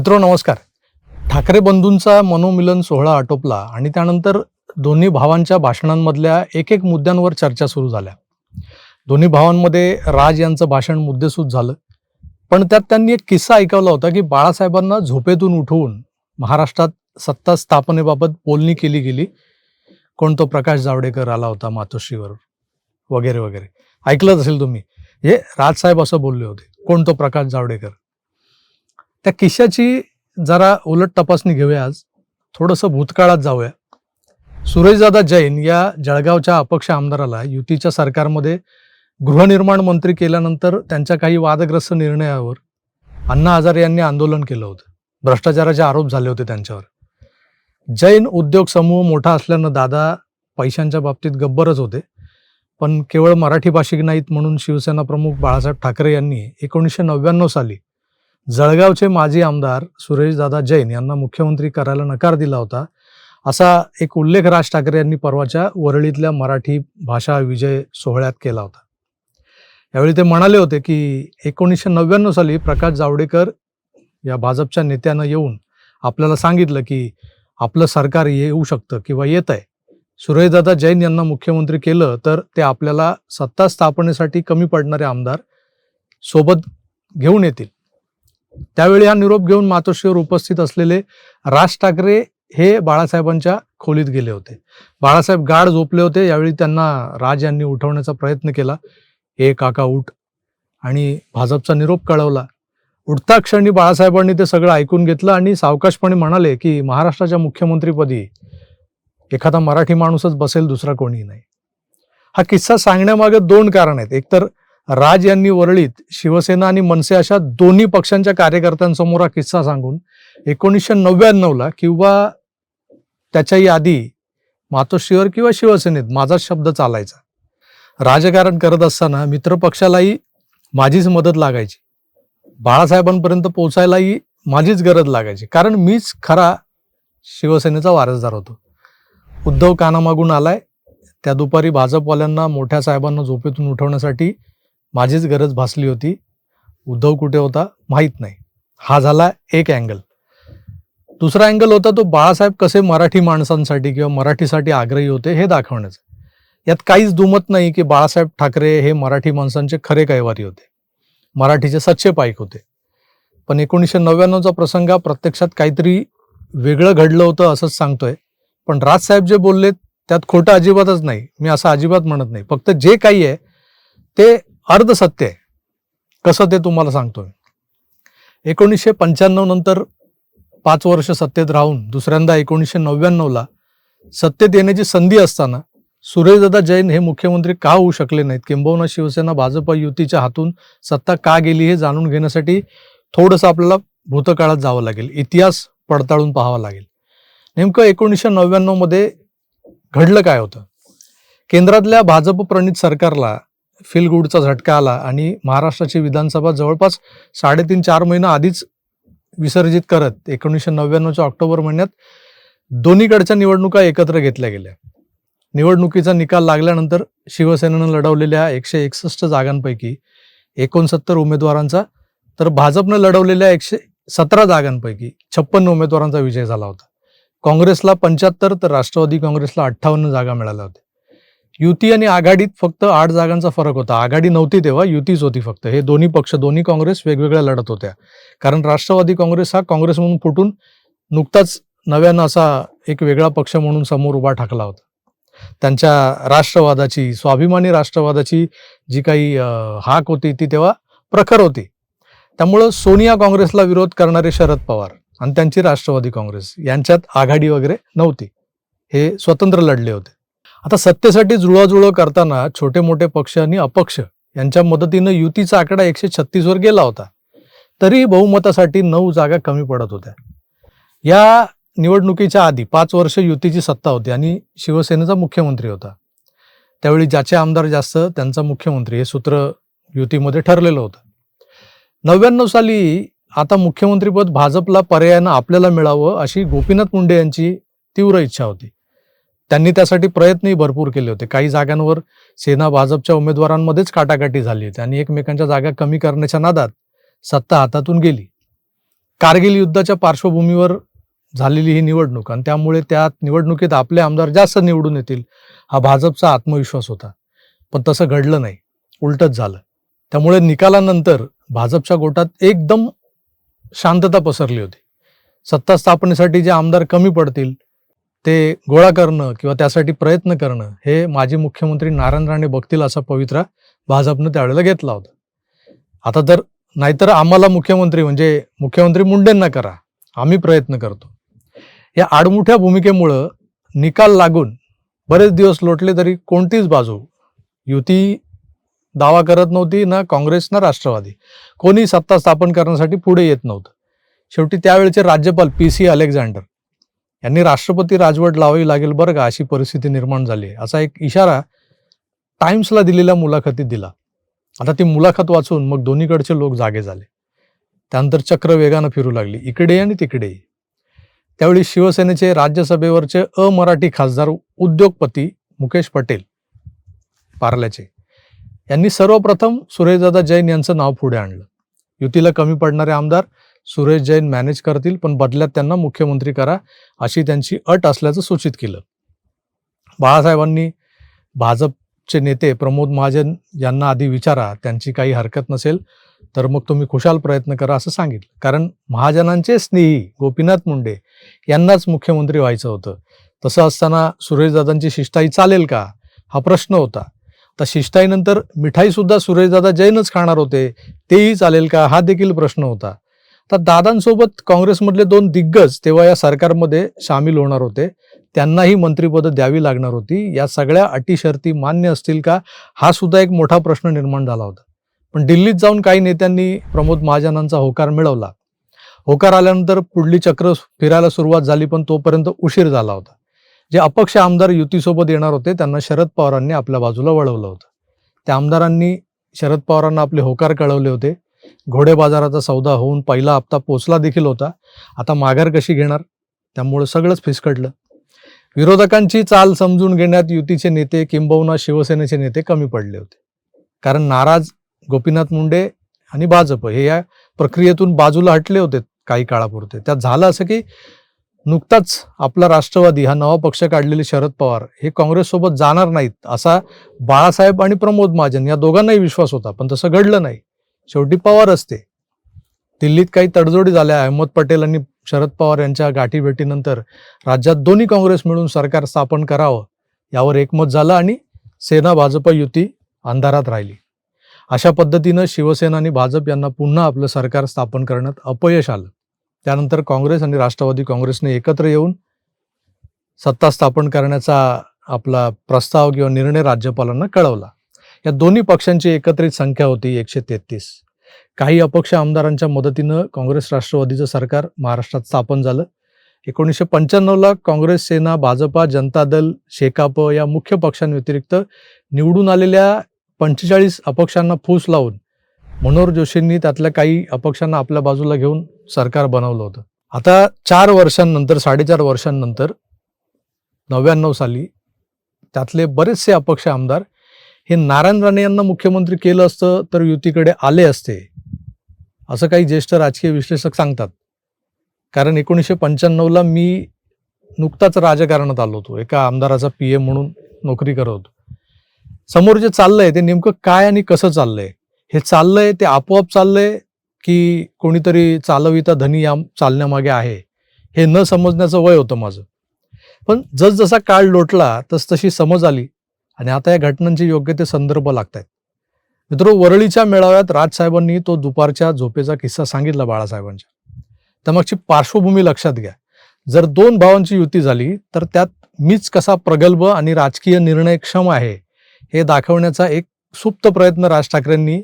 मित्रो नमस्कार. ठाकरे बंधूंचा मनोमिलन सोहळा आटोपला आणि त्यानंतर दोन्ही भावांच्या भाषणांमधल्या एक एक मुद्द्यांवर चर्चा सुरू झाल्या. दोन्ही भावांमध्ये राज यांचं भाषण मुद्देसूद झालं. पण त्यात त्यांनी एक किस्सा ऐकवला होता की बाळासाहेबांना झोपेतून उठवून महाराष्ट्रात सत्ता स्थापनेबाबत बोलणी केली गेली. कोण तो प्रकाश जावडेकर आला होता मातोश्रीवर वगैरे वगैरे. ऐकलंच असेल तुम्ही. हे राजसाहेब असं बोलले होते. कोण तो प्रकाश जावडेकर? त्या किस्साची जरा उलट तपासणी घेऊया आज. थोडंसं भूतकाळात जाऊया. सुरेशदादा जैन या जळगावच्या अपक्ष आमदाराला युतीच्या सरकारमध्ये गृहनिर्माण मंत्री केल्यानंतर त्यांच्या काही वादग्रस्त निर्णयावर अण्णा हजारे यांनी आंदोलन केलं होतं. भ्रष्टाचाराचे आरोप झाले होते त्यांच्यावर. जैन उद्योग समूह मोठा असल्यानं दादा पैशांच्या बाबतीत गब्बरच होते. पण केवळ मराठी भाषिक नाहीत म्हणून शिवसेना प्रमुख बाळासाहेब ठाकरे यांनी एकोणीसशे नव्याण्णव साली जळगावचे माजी आमदार सुरेशदादा जैन यांना मुख्यमंत्री करायला नकार दिला होता. असा एक उल्लेख राज ठाकरे यांनी परवाच्या वरळीतल्या मराठी भाषा विजय सोहळ्यात केला होता. यावेळी ते म्हणाले होते की एकोणीसशे नव्याण्णव साली प्रकाश जावडेकर या भाजपच्या नेत्यानं येऊन आपल्याला सांगितलं की आपलं सरकार येऊ शकतं किंवा येत आहे. सुरेशदादा जैन यांना मुख्यमंत्री केलं तर ते आपल्याला सत्ता स्थापनेसाठी कमी पडणारे आमदार सोबत घेऊन येतील. त्यावेळी हा निरोप घेऊन मातोश्रीवर उपस्थित असलेले राज ठाकरे हे बाळासाहेबांच्या खोलीत गेले होते. बाळासाहेब गाढ झोपले होते. यावेळी त्यांना राज यांनी उठवण्याचा प्रयत्न केला. हे काका उठ. आणि भाजपचा निरोप कळवला. उठता क्षणी बाळासाहेबांनी ते सगळं ऐकून घेतलं आणि सावकाशपणे म्हणाले की महाराष्ट्राच्या मुख्यमंत्रीपदी एखादा मराठी माणूसच बसेल दुसरा कोणी नाही. हा किस्सा सांगण्यामागे दोन कारण आहेत. एकतर राज यांनी वरळीत शिवसेना आणि मनसे अशा दोन्ही पक्षांच्या कार्यकर्त्यांसमोर हा किस्सा सांगून एकोणीसशे नव्याण्णवला किंवा त्याच्याही आधी मातोश्रीवर किंवा शिवसेनेत माझाच शब्द चालायचा. राजकारण करत असताना मित्रपक्षालाही माझीच मदत लागायची. बाळासाहेबांपर्यंत पोचायलाही माझीच गरज लागायची. कारण मीच खरा शिवसेनेचा वारसदार होतो. उद्धव कानामागून आलाय. त्या दुपारी भाजपवाल्यांना मोठ्या साहेबांना झोपेतून उठवण्यासाठी माझीच गरज भासली होती. उद्धव कुठे होता माहीत नाही. हा झाला एक अँगल दुसरा अँगल होता तो बाळासाहेब कसे मराठी माणसांसाठी किंवा मराठीसाठी आग्रही होते हे दाखवण्याचं. यात काहीच दुमत नाही की बाळासाहेब ठाकरे हे मराठी माणसांचे खरे कैवारी होते. मराठीचे सच्चे पाईक होते. पण एकोणीसशे नव्याण्णवचा प्रसंग हा प्रत्यक्षात काहीतरी वेगळं घडलं होतं असंच सांगतोय. पण राजसाहेब जे बोलले त्यात खोटं अजिबातच नाही. मी असं अजिबात म्हणत नाही. फक्त जे काही आहे ते अर्ध सत्य आहे. कसं ते तुम्हाला सांगतोय. एकोणीसशे पंच्याण्णव नंतर पाच वर्ष सत्तेत राहून दुसऱ्यांदा एकोणीसशे नव्याण्णवला सत्तेत येण्याची संधी असताना सुरेशदादा जैन हे मुख्यमंत्री का होऊ शकले नाहीत? किंबहुना शिवसेना भाजप युतीच्या हातून सत्ता का गेली हे जाणून घेण्यासाठी थोडंसं आपल्याला भूतकाळात जावं लागेल. इतिहास पडताळून पाहावा लागेल. नेमकं एकोणीसशे नव्याण्णवमध्ये घडलं काय होतं? केंद्रातल्या भाजप प्रणित सरकारला फील गुडचा झटका आला आणि महाराष्ट्राची विधानसभा जवळपास साडेतीन चार महिना आधीच विसर्जित करत एकोणीसशे नव्याण्णवच्या ऑक्टोबर महिन्यात दोन्हीकडच्या निवडणुका एकत्र घेतल्या गेल्या. निवडणुकीचा निकाल लागल्यानंतर शिवसेनेनं लढवलेल्या एकशे एकसष्ट जागांपैकी एकोणसत्तर उमेदवारांचा तर भाजपनं लढवलेल्या एकशे सतरा जागांपैकी छप्पन्न उमेदवारांचा विजय झाला होता. काँग्रेसला पंच्याहत्तर तर राष्ट्रवादी काँग्रेसला अठ्ठावन्न जागा मिळाल्या होत्या. युती आणि आघाडीत फक्त आठ जागांचा फरक होता. आघाडी नव्हती तेव्हा युतीच होती फक्त. हे दोन्ही पक्ष दोन्ही काँग्रेस वेगवेगळ्या लढत होत्या. कारण राष्ट्रवादी काँग्रेस हा काँग्रेस म्हणून फुटून नुकताच नव्यानं असा एक वेगळा पक्ष म्हणून समोर उभा ठाकला होता. त्यांच्या राष्ट्रवादाची स्वाभिमानी राष्ट्रवादाची जी काही हाक होती ती तेव्हा प्रखर होती. त्यामुळं सोनिया काँग्रेसला विरोध करणारे शरद पवार आणि त्यांची राष्ट्रवादी काँग्रेस यांच्यात आघाडी वगैरे नव्हती. हे स्वतंत्र लढले होते. आता सत्तेसाठी जुळवाजुळव करताना छोटे मोठे पक्ष आणि अपक्ष यांच्या मदतीनं युतीचा आकडा एकशे छत्तीसवर गेला होता. तरी बहुमतासाठी नऊ जागा कमी पडत होत्या. या निवडणुकीच्या आधी पाच वर्ष युतीची सत्ता होती आणि शिवसेनेचा मुख्यमंत्री होता. त्यावेळी ज्याचे आमदार जास्त त्यांचा मुख्यमंत्री हे सूत्र युतीमध्ये ठरलेलं होतं. नव्याण्णव साली आता मुख्यमंत्रीपद भाजपला पर्यायानं आपल्याला मिळावं अशी गोपीनाथ मुंडे यांची तीव्र इच्छा होती. त्यांनी त्यासाठी प्रयत्नही भरपूर केले होते. काही जागांवर सेना भाजपच्या उमेदवारांमध्येच काटाकाटी झाली होती आणि एकमेकांच्या जागा कमी करण्याच्या नादात सत्ता हातातून गेली. कारगिल युद्धाच्या पार्श्वभूमीवर झालेली ही निवडणूक आणि त्यामुळे त्या निवडणुकीत आपले आमदार जास्त निवडून येतील हा भाजपचा आत्मविश्वास होता. पण तसं घडलं नाही. उलटच झालं. त्यामुळे निकालानंतर भाजपच्या गोटात एकदम शांतता पसरली होती. सत्ता स्थापनेसाठी जे आमदार कमी पडतील ते गोळा करणं किंवा त्यासाठी प्रयत्न करणं हे माजी मुख्यमंत्री नारायण राणे बघतील असा पवित्रा भाजपनं त्यावेळेला घेतला होता. आता तर नाहीतर आम्हाला मुख्यमंत्री म्हणजे मुख्यमंत्री मुंडेंना करा. आम्ही प्रयत्न करतो. या आडमुठ्या भूमिकेमुळं निकाल लागून बरेच दिवस लोटले तरी कोणतीच बाजू युती दावा करत नव्हती ना काँग्रेस ना राष्ट्रवादी. कोणी सत्ता स्थापन करण्यासाठी पुढे येत नव्हतं. शेवटी त्यावेळेचे राज्यपाल पी सी अलेक्झांडर यांनी राष्ट्रपती राजवट लावावी लागेल बरं का अशी परिस्थिती निर्माण झाली आहे. असा एक इशारा टाइम्सला दिलेल्या मुलाखतीत दिला. आता ती मुलाखत वाचून मग दोन्हीकडचे लोक जागे झाले. त्यानंतर चक्र वेगानं फिरू लागली. इकडे आणि तिकडे. त्यावेळी शिवसेनेचे राज्यसभेवरचे अमराठी खासदार उद्योगपती मुकेश पटेल पार्ल्याचे. यांनी सर्वप्रथम सुरेशदादा जैन यांचं नाव पुढे आणलं. युतीला कमी पडणारे आमदार सुरेश जैन मॅनेज करतील पण बदल्यात त्यांना मुख्यमंत्री करा अशी त्यांची अट असल्याचं सूचित केलं. बाळासाहेबांनी भाजपचे नेते प्रमोद महाजन यांना आधी विचारा त्यांची काही हरकत नसेल तर मग तुम्ही खुशाल प्रयत्न करा असं सांगितलं. कारण महाजनांचे स्नेही गोपीनाथ मुंडे यांनाच मुख्यमंत्री व्हायचं होतं. तसं असताना सुरेशदादांची शिष्टाई चालेल का? हा प्रश्न होता. तर शिष्टाईनंतर मिठाईसुद्धा सुरेशदादा जैनच खाणार होते तेही चालेल का? हा देखील प्रश्न होता. तर दादांसोबत काँग्रेसमधले दोन दिग्गज तेव्हा या सरकारमध्ये सामील होणार होते. त्यांनाही मंत्रिपदं द्यावी लागणार होती. या सगळ्या अटी शर्ती मान्य असतील का? हा सुद्धा एक मोठा प्रश्न निर्माण झाला होता. पण दिल्लीत जाऊन काही नेत्यांनी प्रमोद महाजनांचा होकार मिळवला. होकार आल्यानंतर पुढली चक्र फिरायला सुरुवात झाली पण तोपर्यंत उशीर झाला होता. जे अपक्ष आमदार युतीसोबत येणार होते त्यांना शरद पवारांनी आपल्या बाजूला वळवलं होतं. त्या आमदारांनी शरद पवारांना आपले होकार कळवले होते. घोडे बाजाराचा सौदा होऊन पहिला हप्ता पोचला देखील होता. आता माघार कशी घेणार? त्यामुळे सगळंच फिसकटलं. विरोधकांची चाल समजून घेण्यात युतीचे नेते किंबहुना शिवसेनेचे नेते कमी पडले होते. कारण नाराज गोपीनाथ मुंडे आणि भाजप हे या प्रक्रियेतून बाजूला हटले होते काही काळापुरते. त्यात झालं असं की नुकताच आपला राष्ट्रवादी हा नवा पक्ष काढलेले शरद पवार हे काँग्रेससोबत जाणार नाहीत असा बाळासाहेब आणि प्रमोद महाजन या दोघांनाही विश्वास होता पण तसं घडलं नाही. शेवटी पवार असते. दिल्लीत काही तडजोडी झाल्या. अहमद पटेल आणि शरद पवार यांच्या गाठीभेटीनंतर राज्यात दोन्ही काँग्रेस मिळून सरकार स्थापन करावं यावर एकमत झालं आणि सेना भाजप युती अंधारात राहिली. अशा पद्धतीनं शिवसेना आणि भाजप यांना पुन्हा आपलं सरकार स्थापन करण्यात अपयश आलं. त्यानंतर काँग्रेस आणि राष्ट्रवादी काँग्रेसने एकत्र येऊन सत्ता स्थापन करण्याचा आपला प्रस्ताव किंवा निर्णय राज्यपालांना कळवला. या दोन्ही पक्षांची एकत्रित संख्या होती एकशे तेहतीस. काही अपक्ष आमदारांच्या मदतीनं काँग्रेस राष्ट्रवादीचं सरकार महाराष्ट्रात स्थापन झालं. एकोणीसशे पंच्याण्णवला काँग्रेस सेना भाजपा जनता दल शेकाप या मुख्य पक्षांव्यतिरिक्त निवडून आलेल्या पंचेचाळीस अपक्षांना फूस लावून मनोहर जोशींनी त्यातल्या काही अपक्षांना आपल्या बाजूला घेऊन सरकार बनवलं होतं. आता चार वर्षांनंतर साडेचार वर्षांनंतर नव्याण्णव साली त्यातले बरेचसे अपक्ष आमदार हे नारायण राणे यांना मुख्यमंत्री केलं असतं तर युतीकडे आले असते असं काही ज्येष्ठ राजकीय विश्लेषक सांगतात. कारण एकोणीसशे पंच्याण्णवला मी नुकताच राजकारणात आलो होतो एका आमदाराचा पी एम म्हणून नोकरी करत होतो. समोर जे चाललंय ते नेमकं काय आणि कसं चाललंय? हे चाललंय ते आपोआप चाललंय की कोणीतरी चालविता धनी या चालण्यामागे आहे हे न समजण्याचं वय होतं माझं. पण जसजसा काळ लोटला तस तशी समज आली. आणि आता या घटनांचे योग्य ते संदर्भ लागत आहेत मित्र वरळीच्या मेळाव्यात राजसाहेबांनी तो दुपारच्या झोपेचा किस्सा सांगितला बाळासाहेबांच्या. त्यामागची पार्श्वभूमी लक्षात घ्या. जर दोन भावांची युती झाली तर त्यात मीच कसा प्रगल्भ आणि राजकीय निर्णयक्षम आहे हे दाखवण्याचा एक सुप्त प्रयत्न राज ठाकरेंनी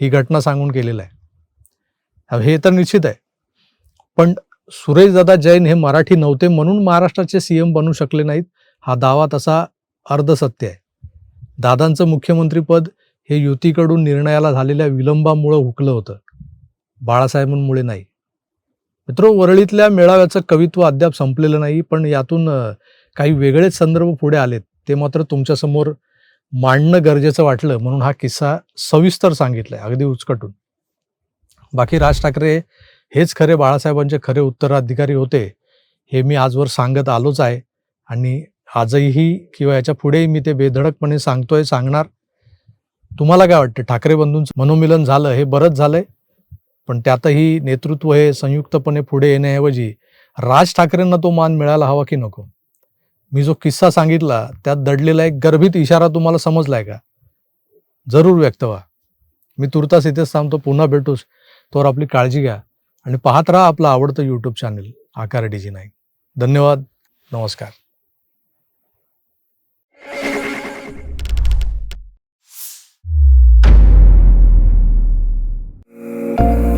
ही घटना सांगून केलेला आहे. हे तर निश्चित आहे. पण सुरेशदादा जैन हे मराठी नव्हते म्हणून महाराष्ट्राचे सीएम बनू शकले नाहीत हा दावा तसा अर्धसत्य आहे. दादांचं मुख्यमंत्रीपद हे युतीकडून निर्णयाला झालेल्या विलंबामुळं हुकलं होतं. बाळासाहेबांमुळे नाही. मित्र वरळीतल्या मेळाव्याचं कवित्व अद्याप संपलेलं नाही पण यातून काही वेगळेच संदर्भ पुढे आलेत. ते मात्र तुमच्यासमोर मांडणं गरजेचं वाटलं म्हणून हा किस्सा सविस्तर सांगितलाय अगदी उचकटून. बाकी राज ठाकरे हेच खरे बाळासाहेबांचे खरे उत्तराधिकारी होते हे मी आजवर सांगत आलोच आहे आणि आजही किंवा याच्या पुढेही मी ते बेधडकपणे सांगतोय सांगणार. तुम्हाला काय वाटतं? ठाकरे बंधूंचं मनोमिलन झालं हे बरंच झालंय. पण त्यातही नेतृत्व हे संयुक्तपणे पुढे येण्याऐवजी राज ठाकरेंना तो मान मिळायला हवा की नको? मी जो किस्सा सांगितला त्यात दडलेला एक गर्भित इशारा तुम्हाला समजलाय का? जरूर व्यक्त व्हा. मी तुर्तास इथेच थांबतो. पुन्हा भेटूस. तोवर आपली काळजी घ्या. आणि पाहत राहा आपलं आवडतं यूट्यूब चॅनल आकार डीजी नाही धन्यवाद. नमस्कार. thank